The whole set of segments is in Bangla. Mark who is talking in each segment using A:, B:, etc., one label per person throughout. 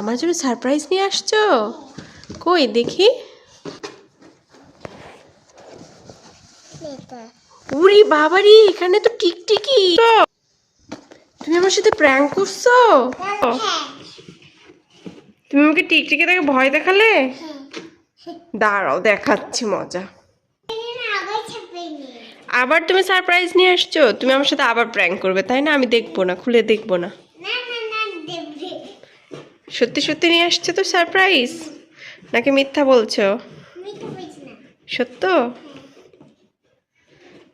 A: আমার জন্য সারপ্রাইজ নিয়ে আসছো? কই দেখি। উরি বাবারি এখানে তো টিকটিকি। তুমি আমার সাথে প্র্যাঙ্ক করছ? তুমি আমাকে টিকটিকি দেখে ভয় দেখালে? দাঁড়াও দেখাচ্ছি মজা।
B: আবার
A: তুমি সারপ্রাইজ নিয়ে আসছো? তুমি আমার সাথে আবার প্র্যাঙ্ক করবে তাই না? আমি দেখব না খুলে দেখব না। সত্যি সত্যি নিয়ে আসছো তো সারপ্রাইজ নাকি মিথ্যা বলছো? সত্য?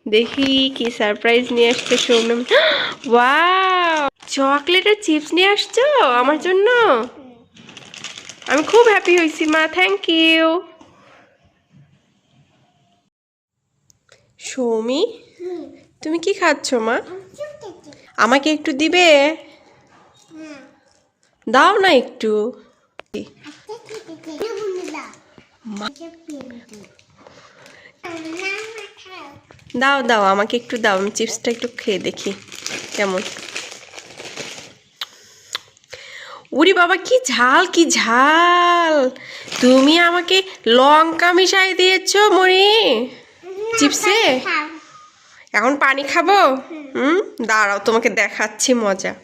A: দেখি কি সারপ্রাইজ নিয়ে আসছে সৌম্য ওয়াও চকলেটের চিপস নিয়ে আসছো আমার জন্য? আমি খুব হ্যাপি হয়েছি মা থ্যাংক ইউ সৌমি তুমি কি খাচ্ছ মা? আমাকে একটু দিবে?
B: হ্যাঁ।
A: দাও না একটু। দাও দাও, আমাকে একটু দাও, আমি চিপসটা একটু খেয়ে দেখি কেমন। উরি বাবা, কি ঝাল কি ঝাল। তুমি আমাকে লঙ্কা মিশাই দিয়েছ মরি চিপসে? এখন পানি খাব? হুম, দাঁড়াও, তোমাকে দেখাচ্ছি মজা।